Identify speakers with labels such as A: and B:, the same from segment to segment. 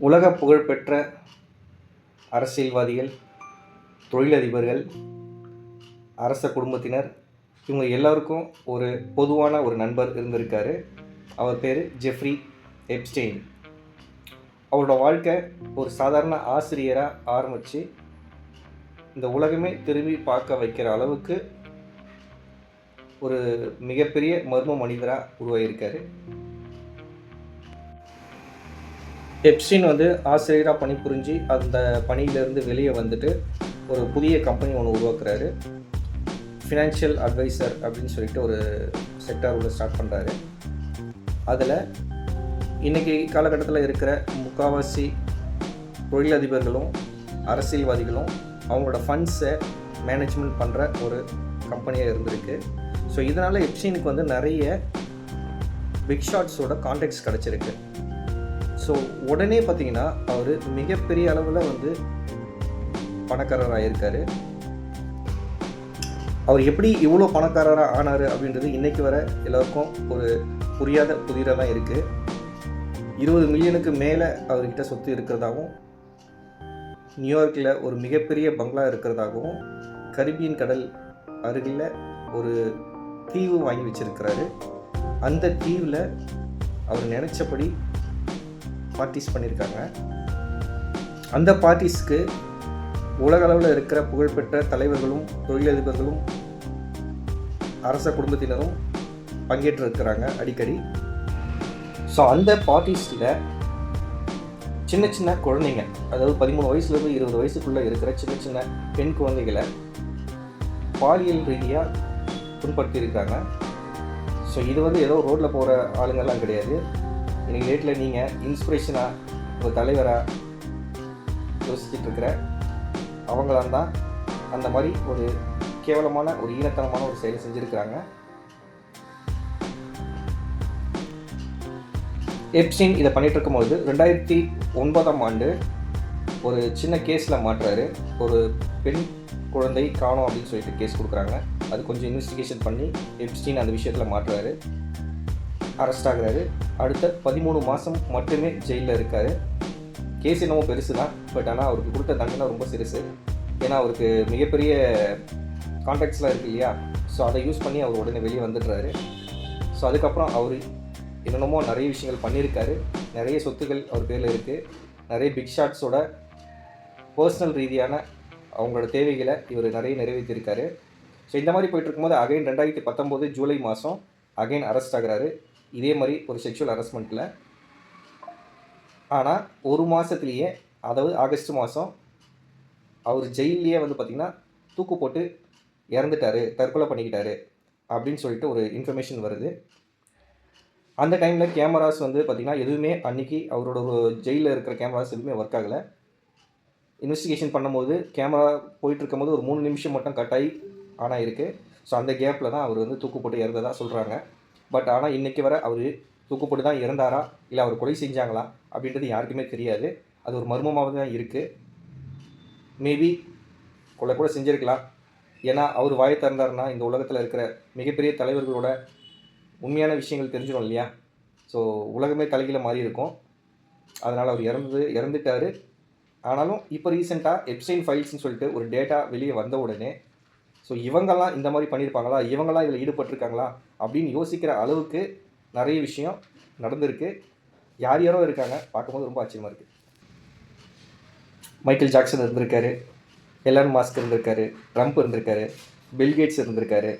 A: உலக புகழ்பெற்ற அரசியல்வாதிகள் தொழிலதிபர்கள் அரச குடும்பத்தினர் இவங்க எல்லாருக்கும் ஒரு பொதுவான ஒரு நண்பர் இருந்திருக்காரு. அவர் பேர் ஜெஃப்ரி எப்ஸ்டெயின். அவரோட வாழ்க்கை ஒரு சாதாரண ஆசிரியராக ஆரம்பித்து இந்த உலகமே திரும்பி பார்க்க வைக்கிற அளவுக்கு ஒரு மிகப்பெரிய மர்ம மனிதராக உருவாகியிருக்காரு எப்ஸ்டின் வந்து ஆசிரியராக பணிபுரிஞ்சு அந்த பணியிலேருந்து வெளியே வந்துட்டு ஒரு புதிய கம்பெனி ஒன்று உருவாக்குறாரு. ஃபினான்ஷியல் அட்வைசர் அப்படின்னு சொல்லிட்டு ஒரு செக்டார் ஒன்று ஸ்டார்ட் பண்ணுறாரு அதில் இன்றைக்கி காலகட்டத்தில் இருக்கிற முக்கால்வாசி தொழிலதிபர்களும் அரசியல்வாதிகளும் அவங்களோட ஃபண்ட்ஸை மேனேஜ்மெண்ட் பண்ணுற ஒரு கம்பெனியாக இருந்திருக்கு. ஸோ இதனால் எப்சினுக்கு வந்து நிறைய பிக் ஷாட்ஸோட கான்டாக்ட்ஸ் கிடச்சிருக்கு. ஸோ உடனே பார்த்தீங்கன்னா அவர் மிகப்பெரிய அளவில் வந்து பணக்காரராக இருக்கார் அவர் எப்படி இவ்வளோ பணக்காரராக ஆனார் அப்படின்றது இன்றைக்கி வர எல்லாருக்கும் ஒரு புரியாத புதிராக தான் இருக்குது இருபது மில்லியனுக்கு மேலே அவர்கிட்ட சொத்து இருக்கிறதாகவும் நியூயார்க்கில் ஒரு மிகப்பெரிய பங்களா இருக்கிறதாகவும் கரிபியன் கடல் அருகில் ஒரு தீவு வாங்கி வச்சிருக்கிறாரு. அந்த தீவில் அவர் நினச்சபடி பார்ட்டிஸ் பண்ணியிருக்காங்க அந்த பார்ட்டிஸ்க்கு உலக அளவில் இருக்கிற புகழ்பெற்ற தலைவர்களும் தொழிலதிபர்களும் அரச குடும்பத்தினரும் பங்கேற்றிருக்கிறாங்க அடிக்கடி. ஸோ அந்த பார்ட்டிஸில் சின்ன சின்ன குழந்தைங்க அதாவது பதிமூணு வயசுலேருந்து இருபது வயசுக்குள்ளே இருக்கிற சின்ன சின்ன பெண் குழந்தைகளை பாலியல் ரீதியாக புண்படுத்தியிருக்காங்க ஸோ இது வந்து ஏதோ ரோட்டில் போகிற ஆளுங்கள்லாம் கிடையாது. இன்னைக்கு டேட்டில் நீங்கள் இன்ஸ்பிரேஷனாக ஒரு தலைவராக யோசிச்சுட்ருக்கிற அவங்களாம் தான் அந்த மாதிரி ஒரு கேவலமான ஒரு ஈனத்தனமான ஒரு செயலை செஞ்சுருக்கிறாங்க. எப்சின் இதை பண்ணிகிட்டு இருக்கும்போது ரெண்டாயிரத்தி ஒன்பதாம் ஆண்டு ஒரு சின்ன கேஸில் மாட்டுறாரு. ஒரு பெண் குழந்தை காணும் அப்படின்னு சொல்லிட்டு கேஸ் கொடுக்குறாங்க. அது கொஞ்சம் இன்வெஸ்டிகேஷன் பண்ணி எப்ஸ்டீன் அந்த விஷயத்தில் மாட்டுறாரு. அரெஸ்ட் ஆகுறாரு அடுத்த பதிமூணு மாதம் மட்டுமே ஜெயிலில் இருக்கார். கேஸ் என்னமோ பெருசு தான். பட் ஆனால் அவருக்கு கொடுத்த தண்டனை ரொம்ப சிறுசு. ஏன்னா அவருக்கு மிகப்பெரிய கான்டாக்ட்ஸ்லாம் இருக்கு இல்லையா? ஸோ அதை யூஸ் பண்ணி அவர் உடனே வெளியே வந்துடுறாரு. ஸோ அதுக்கப்புறம் அவர் என்னென்னமோ நிறைய விஷயங்கள் பண்ணியிருக்காரு. நிறைய சொத்துக்கள் அவர் பேரில் இருக்குது நிறைய பிக் ஷாட்ஸோட பர்சனல் ரீதியான அவங்களோட தேவைகளை இவர் நிறைய நிறைவேற்றியிருக்காரு. ஸோ இந்த மாதிரி போயிட்டு இருக்கும்போது அகைன் ரெண்டாயிரத்தி பத்தொம்போது ஜூலை மாதம் அகைன் அரெஸ்ட் ஆகிறாரு. இதே மாதிரி ஒரு செக்ஷுவல் ஹரஸ்மெண்ட்டில் ஆனால் ஒரு மாதத்துலேயே அதாவது ஆகஸ்ட் மாதம் அவர் ஜெயிலே வந்து பார்த்திங்கன்னா தூக்கு போட்டு இறந்துட்டாரு தற்கொலை பண்ணிக்கிட்டாரு அப்படின்னு சொல்லிட்டு ஒரு இன்ஃபர்மேஷன் வருது. அந்த டைமில் கேமராஸ் வந்து பார்த்திங்கன்னா எதுவுமே அன்றைக்கி அவரோட ஜெயிலில் இருக்கிற கேமராஸ் எதுவுமே ஒர்க் ஆகலை. இன்வெஸ்டிகேஷன் பண்ணும்போது கேமரா போயிட்டுருக்கும்போது ஒரு மூணு நிமிஷம் மட்டும் கட் ஆகி ஆன் ஆகிருக்கு ஸோ அந்த கேப்பில் தான் அவர் வந்து தூக்கு போட்டு இறந்ததாக சொல்கிறாங்க பட் ஆனால் இன்றைக்கி வர அவர் தூக்குப்பட்டு தான் இறந்தாரா? இல்லை அவர் கொலை செஞ்சாங்களா? அப்படின்றது யாருக்குமே தெரியாது. அது ஒரு மர்மமாக தான் இருக்குது மேபி கொலை கூட செஞ்சுருக்கலாம். ஏன்னா அவர் வாயை திறந்தாருன்னா இந்த உலகத்தில் இருக்கிற மிகப்பெரிய தலைவர்களோட உண்மையான விஷயங்கள் தெரிஞ்சிடும் இல்லையா? ஸோ உலகமே தலைகீழ மாறி இருக்கும் அதனால் அவர் இறந்து இறந்துட்டார். ஆனாலும் இப்போ ரீசெண்டாக எப்சைன் ஃபைல்ஸ்னு சொல்லிட்டு ஒரு டேட்டா வெளியே வந்த உடனே ஸோ இவங்கெல்லாம் இந்த மாதிரி பண்ணியிருப்பாங்களா இவங்கெல்லாம் இதில் ஈடுபட்டிருக்காங்களா? அப்படின்னு யோசிக்கிற அளவுக்கு நிறைய விஷயம் நடந்திருக்கு. யார் யாரோ இருக்காங்க. பார்க்கும்போது ரொம்ப ஆச்சரியமாக இருக்குது மைக்கேல் ஜாக்சன் இருந்திருக்காரு. எலான் மாஸ்க் இருந்திருக்காரு. ட்ரம்ப் இருந்திருக்காரு. பில்கேட்ஸ் இருந்திருக்காரு.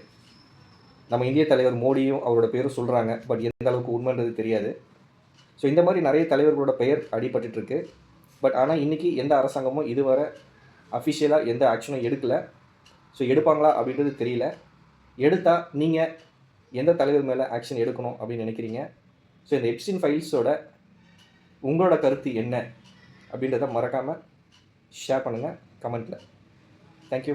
A: நம்ம இந்திய தலைவர் மோடியும் அவரோட பேரும் சொல்கிறாங்க பட் எந்த அளவுக்கு உண்மைன்றது தெரியாது. ஸோ இந்த மாதிரி நிறைய தலைவர்களோட பெயர் அடிபட்டுருக்கு பட் ஆனால் இன்றைக்கி எந்த அரசாங்கமும் இதுவரை அஃபிஷியலாக எந்த ஆக்ஷனும் எடுக்கலை. ஸோ எடுப்பாங்களா அப்படின்றது தெரியல. எடுத்தால் நீங்கள் எந்த தலைவர் மேலே ஆக்ஷன் எடுக்கணும் அப்படின்னு நினைக்கிறீங்க? ஸோ இந்த எப்சின் ஃபைல்ஸோட உங்களோட கருத்து என்ன அப்படின்றத மறக்காமல் ஷேர் பண்ணுங்கள் கமெண்ட்டில் தேங்க்யூ